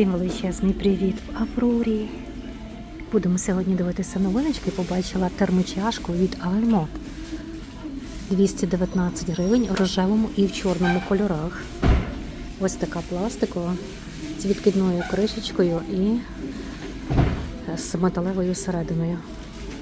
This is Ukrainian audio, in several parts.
Всім величезний привіт в Аврорі. Будемо сьогодні дивитися новиночки. Побачила термочашку від Альмо. 219 гривень у рожевому і в чорному кольорах. Ось така пластикова з відкидною кришечкою і з металевою серединою.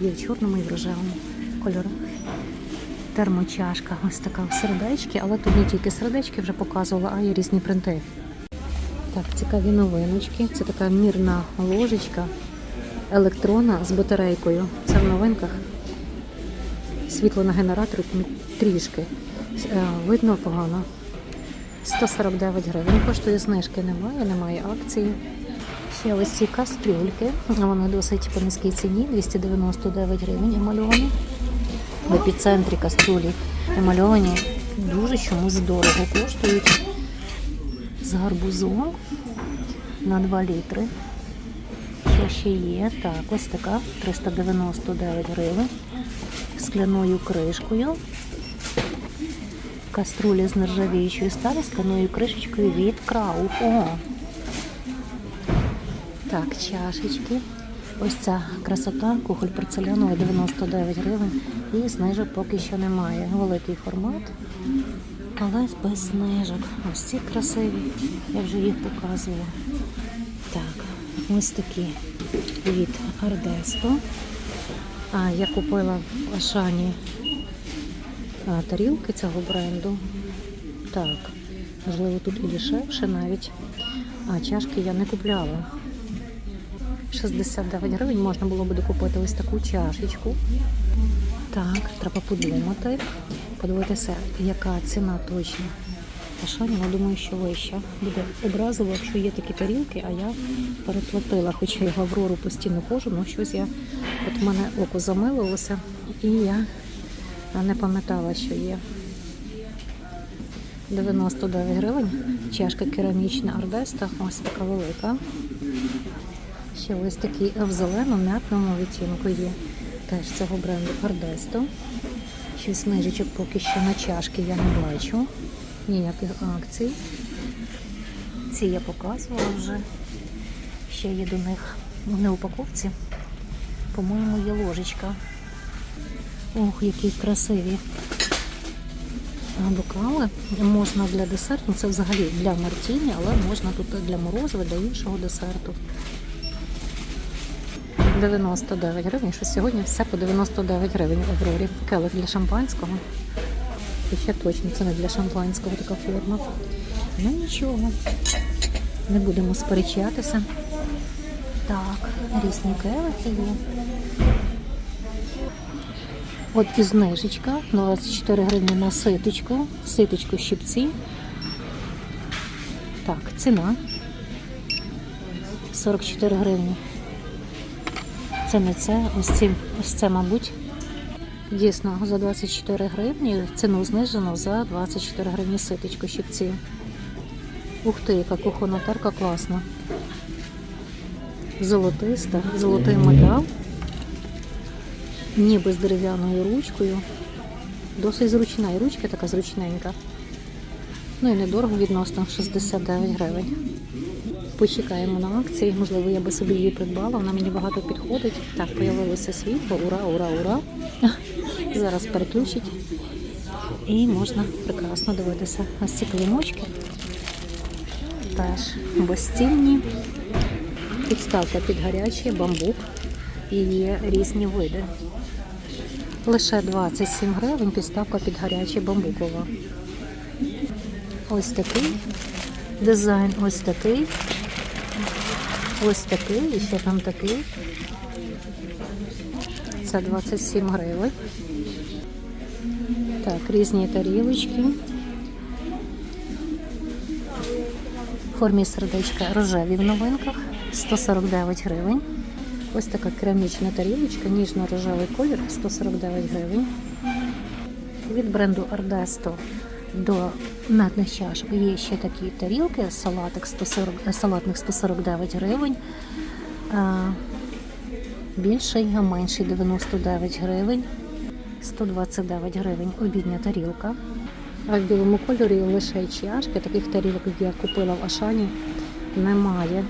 Є в чорному і в рожевому кольорах. Термочашка ось така в сердечки, але тут не тільки сердечки вже показувала, а й різні принти. Так, цікаві новиночки. Це така мірна ложечка електронна з батарейкою. Це в новинках. Світло на генераторі трішки. Е, Видно погано. 149 гривень. Коштує знижки немає, немає акції. Ще ось ці кастрюльки. Вони досить по низькій ціні, 299 гривень емальовані. В епіцентрі кастрюлі емальовані дуже чомусь дорого коштують з гарбузом на 2 літри. Що ще є? Так, ось така 399 гривень. Скляною кришкою. Каструля з нержавіючої сталі скляною кришечкою від Крауф. О! Так, чашечки. Ось ця красота, кухоль порцеляновий 99 гривень. І знижок поки що немає. Великий формат але без знижок. Ось ці красиві, я вже їх показувала. Так, ось такі від Ардесто. А, я купила в Ашані тарілки цього бренду. Так, можливо, тут і дешевше навіть. А чашки я не купляла. 69 гривень можна було би докупити ось таку чашечку. Так, треба подумати, подивитися, яка ціна точно. Ашані, я думаю, що вища. Буде образливо, якщо є такі тарілки, а я переплатила, хоча я Аврору постійно ходжу, але щось я, от в мене око замилилося, і я не пам'ятала, що є. 99 гривень. Чашка керамічна Ардеста, ось така велика. Ще ось такий в зеленому м'ятному відтінку є. Теж цього бренду Ардесто. Щось знижечок поки що на чашки я не бачу. Ніяких акцій. Ці я показувала вже. Ще є до них не упаковці. По-моєму, є ложечка. Ох, які красиві бокали. Можна для десерту, це взагалі для мартіні, але можна тут для морозива, для іншого десерту. 99 гривень, що сьогодні все по 99 гривень в Аврорі. Келих для шампанського. І ще точно це не для шампанського така форма. Ну нічого, не будемо сперечатися. Так, різні келихи є. От і знижечка, 24 гривні на ситочку, ситочку щипці. Так, ціна 44 гривні. Це не це, ось ці, ось це, мабуть. Дійсно, за 24 гривні ціну знижено за 24 гривні ситочку щипці. Ух ти, яка кухонна тарка класна. Золотиста, золотий метал, ніби з дерев'яною ручкою. Досить зручна, і ручка така зручненька. Ну і недорого відносно 69 гривень. Почекаємо на акції. Можливо, я би собі її придбала. Вона мені багато підходить. Так, появилося світло. Ура, ура, ура. Зараз переключить. І можна прекрасно дивитися. Ось ці клиночки. Теж безцінні. Підставка під гарячий, бамбук. І є різні види. Лише 27 гривень підставка під гарячий бамбукова. Ось такий дизайн, ось такий. Ось такий, і ще там такий. Це 27 гривень. Так, різні тарілочки. В формі сердечка рожеві в новинках. 149 гривень. Ось така керамічна тарілочка, ніжно-рожевий колір, 149 гривень. Від бренду Ардесто до медних чашок є ще такі тарілки, салатик 140, е, салатник 149 гривень. Більший, а менший 99 гривень, 129 гривень обідня тарілка. А в білому кольорі лише чашки, таких тарілок, як я купила в Ашані, немає.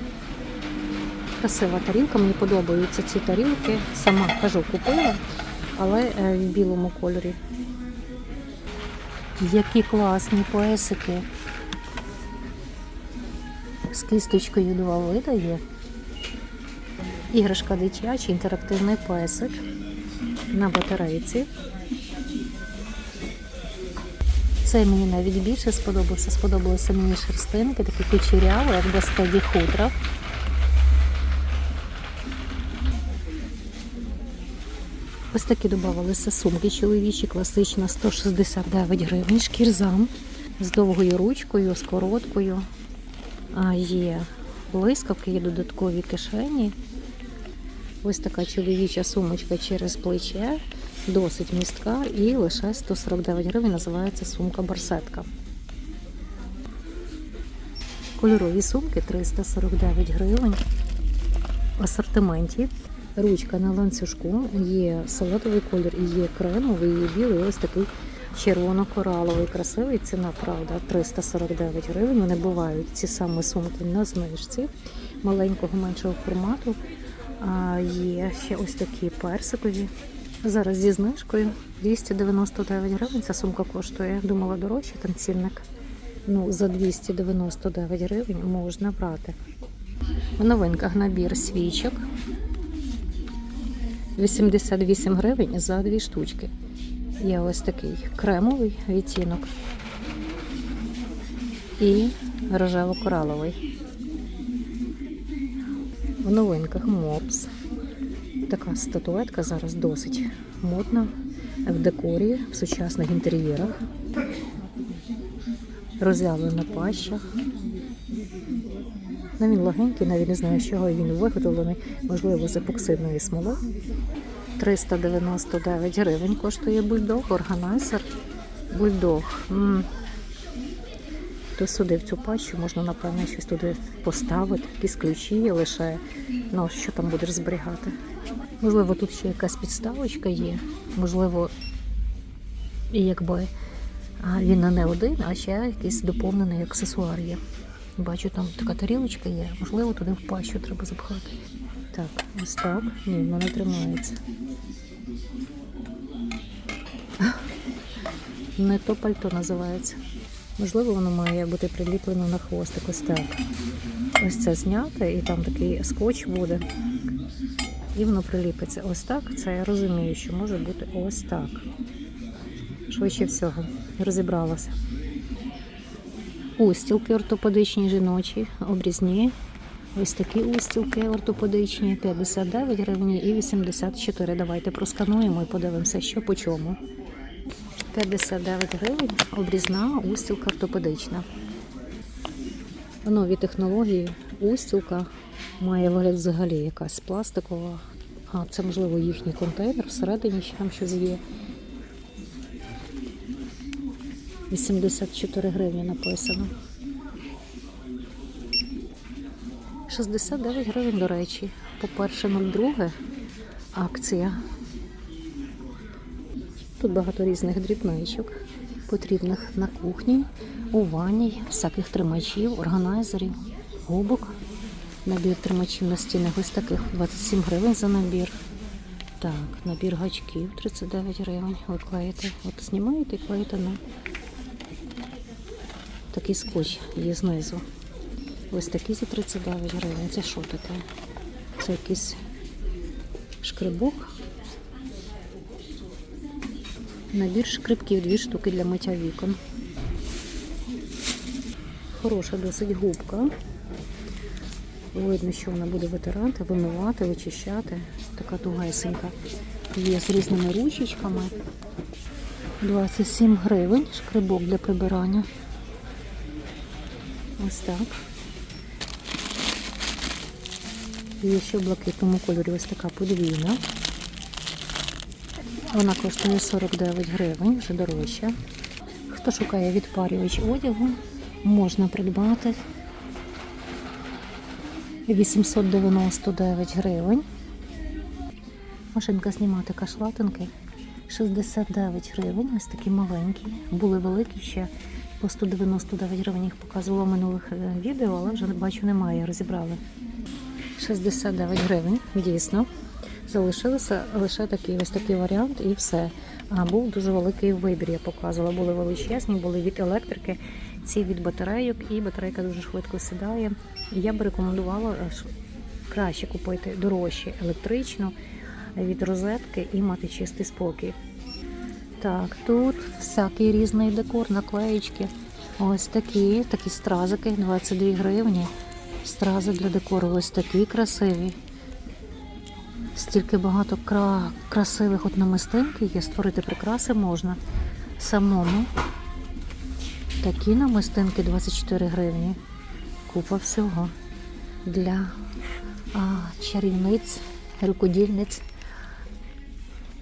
Красива тарілка, мені подобаються ці тарілки. Сама кажу, купила, але е, в білому кольорі. Які класні поесики. З кісточкою два вида є. Іграшка дитяча, інтерактивний песик на батарейці. Це мені навіть більше сподобався. Сподобалися мені шерстинки, такі кучеряві, як до стаді хутра. Ось такі додавалися сумки чоловічі, класична 169 гривень, шкірзам з довгою ручкою, з короткою. А є блискавки, є додаткові кишені. Ось така чоловіча сумочка через плече, досить містка і лише 149 гривень називається сумка барсетка. Кольорові сумки 349 гривень. В асортименті ручка на ланцюжку, є салатовий колір, і є кремовий, і білий, ось такий червоно-кораловий, красивий. Ціна, правда, 349 гривень. Вони бувають ці самі сумки на знижці маленького меншого формату. А є ще ось такі персикові. Зараз зі знижкою 299 гривень. Ця сумка коштує. Думала дорожче, там цінник. Ну, за 299 гривень можна брати. В новинках набір свічок. 88 гривень за дві штучки. Є ось такий кремовий відтінок і рожево-кораловий. В новинках мопс. Така статуетка зараз досить модна в декорі, в сучасних інтер'єрах. Роз'явлена паща. Ну, він легенький, навіть не знаю, з чого він виготовлений, можливо, з епоксидної смоли. 399 гривень коштує бульдог, органайзер. Бульдог. М. То сюди в цю пащу можна, напевно, щось туди поставити, якісь ключі лише. Ну, що там будеш зберігати. Можливо, тут ще якась підставочка є. Можливо, якби він не один, а ще якийсь доповнений аксесуар є. Бачу, там така тарілочка є. Можливо, туди в пащу треба запхати. Так, ось так. Ні, воно не тримається. Не то пальто називається. Можливо, воно має бути приліплено на хвостик. Ось так. Ось це зняти, і там такий скотч буде. І воно приліпиться. Ось так. Це я розумію, що може бути ось так. Швидше всього. Розібралася. Устілки ортопедичні жіночі, обрізні. Ось такі устілки ортопедичні, 59 гривень і 84. Давайте проскануємо і подивимося, що по чому. 59 гривень, обрізна устілка ортопедична. Нові технології. Устілка має вигляд взагалі якась пластикова. А це, можливо, їхній контейнер. Всередині ще там щось є. 84 гривні написано. 69 гривень, до речі. По-перше, 02 акція. Тут багато різних дрібничок, потрібних на кухні, у ванні, всяких тримачів, органайзерів, губок. Набір тримачів на стінах ось таких 27 гривень за набір. Так, набір гачків 39 гривень. Ви клеїте. От знімаєте і клеїте на такий скотч є знизу. Ось такі за 39 гривень. Це що таке? Це якийсь шкрибок. Набір шкрибків, дві штуки для миття вікон. Хороша досить губка. Видно, що вона буде витирати, вимивати, вичищати. Така тугесенька. Є з різними ручечками. 27 гривень. Шкрибок для прибирання. Ось так. Є ще в блакитному кольорі ось така подвійна. Вона коштує 49 гривень, вже дорожче. Хто шукає відпарювач одягу, можна придбати 899 гривень. Машинка знімати кашлатинки 69 гривень, ось такі маленькі. Були великі ще по 199 гривень їх показувала в минулих е, відео, але вже бачу немає, розібрали. 69 гривень, дійсно. Залишилося лише такий ось такий варіант і все. А був дуже великий вибір, я показувала. Були величезні, були від електрики, ці від батарейок, і батарейка дуже швидко сідає. Я б рекомендувала е, краще купити дорожче електричну від розетки і мати чистий спокій. Так, тут всякий різний декор, наклеїчки. Ось такі, такі стразики, 22 гривні. Стрази для декору ось такі красиві. Стільки багато кра... красивих от намистинки є, створити прикраси можна самому. Такі намистинки 24 гривні. Купа всього для а, чарівниць, рукодільниць.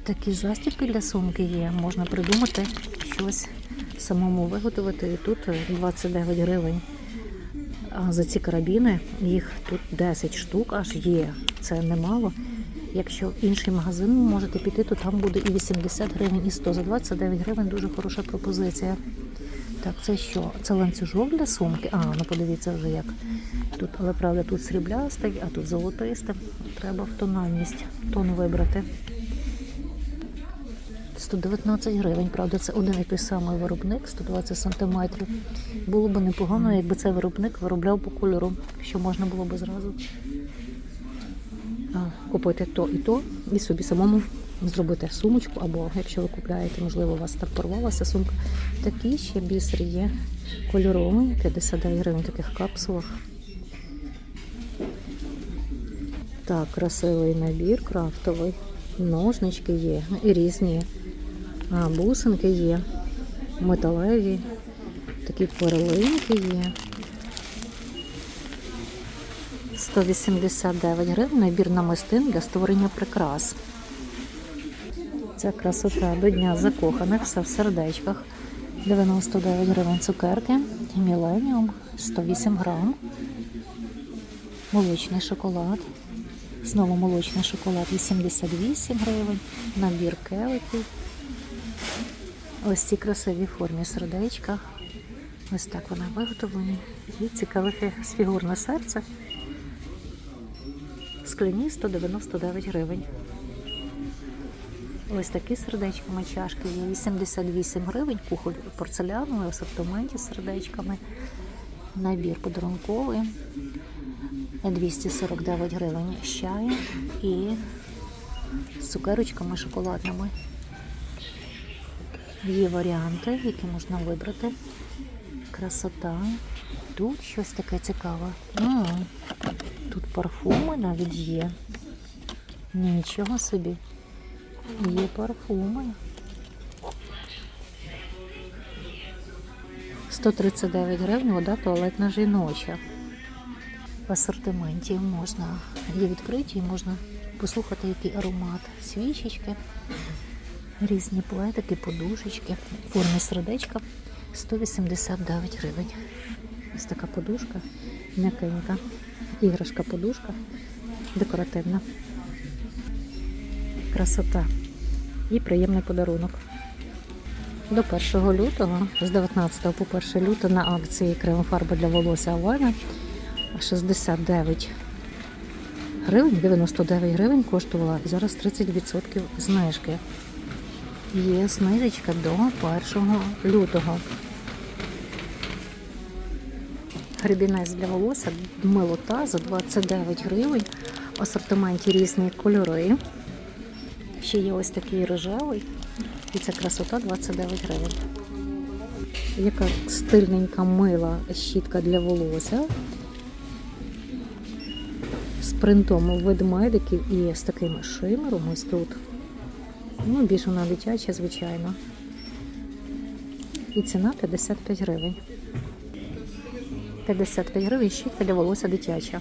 Такі застібки для сумки є. Можна придумати щось самому виготовити. І тут 29 гривень. А за ці карабіни їх тут 10 штук аж є. Це немало. Якщо в інший магазин можете піти, то там буде і 80 гривень, і 100. За 29 гривень дуже хороша пропозиція. Так, це що? Це ланцюжок для сумки. А, ну подивіться вже як. Тут, але правда, тут сріблястий, а тут золотистий. Треба в тональність тон вибрати. 119 гривень, правда, це один і той самий виробник, 120 сантиметрів. Було б непогано, якби цей виробник виробляв по кольору, що можна було б зразу купити то і то, і собі самому зробити сумочку, або якщо ви купляєте, можливо, у вас так порвалася сумка. Такі ще бісер є кольоровий, 59 гривень в таких капсулах. Так, красивий набір, крафтовий. Ножнички є і різні бусинки є, металеві, такі перлинки є. 189 гривень набір намистин для створення прикрас. Ця красота до Дня закоханих, все в сердечках. 99 гривень цукерки, Міленіум 108 грам. Молочний шоколад. Знову молочний шоколад 88 гривень. Набір келиків. Ось ці красиві формі сердечка. Ось так вони виготовлені. І цікаве фігурне серце. Скляні 199 гривень. Ось такі сердечками чашки є 88 гривень, кухоль порцеляновий асортименті з сердечками. Набір подарунковий 249 гривень з чаєм і з цукерочками шоколадними. Є варіанти, які можна вибрати. Красота. Тут щось таке цікаве. М, Тут парфуми навіть є. Нічого собі. Є парфуми. 139 гривень вода туалетна жіноча. В асортименті можна є відкриті, і можна послухати, який аромат. Свічечки, різні плетики, подушечки, формі сердечка 189 гривень. Ось така подушка, м'якенька, іграшка подушка, декоративна. Красота і приємний подарунок. До 1 лютого, з 19 по 1 лютого на акції крем-фарба для волосся Авана 69 гривень, 99 гривень коштувала і зараз 30% знижки. Є знижечка до 1 лютого. Гребінець для волосся милота за 29 гривень. В асортименті різні кольори. Ще є ось такий рожевий. І ця красота 29 гривень. Яка стильненька мила щітка для волосся. Принтом ведмедиків і з таким шимером ось тут. Ну, більш вона дитяча, звичайно. І ціна 55 гривень. 55 гривень щітка для волосся дитяча.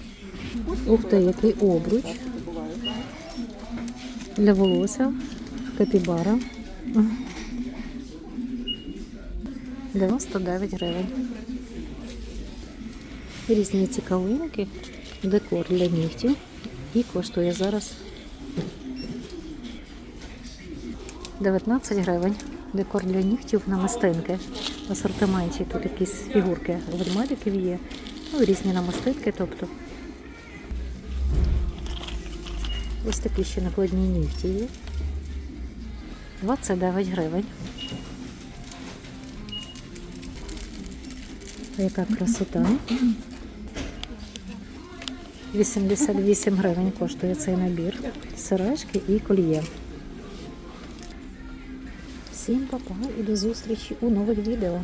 Ух ти, який обруч для волосся. Капібара. 99 гривень. Різні цікавинки, декор для нігтів. І коштує зараз 19 гривень. Декор для нігтів на мастинки. В асортименті тут якісь фігурки ведмедиків є. Ну, різні намастинки, тобто Ось такі ще накладні нігті є. 29 гривень. Яка красота. 88 гривень коштує цей набір. Сережки і коліє. Всім па-па і до зустрічі у нових відео.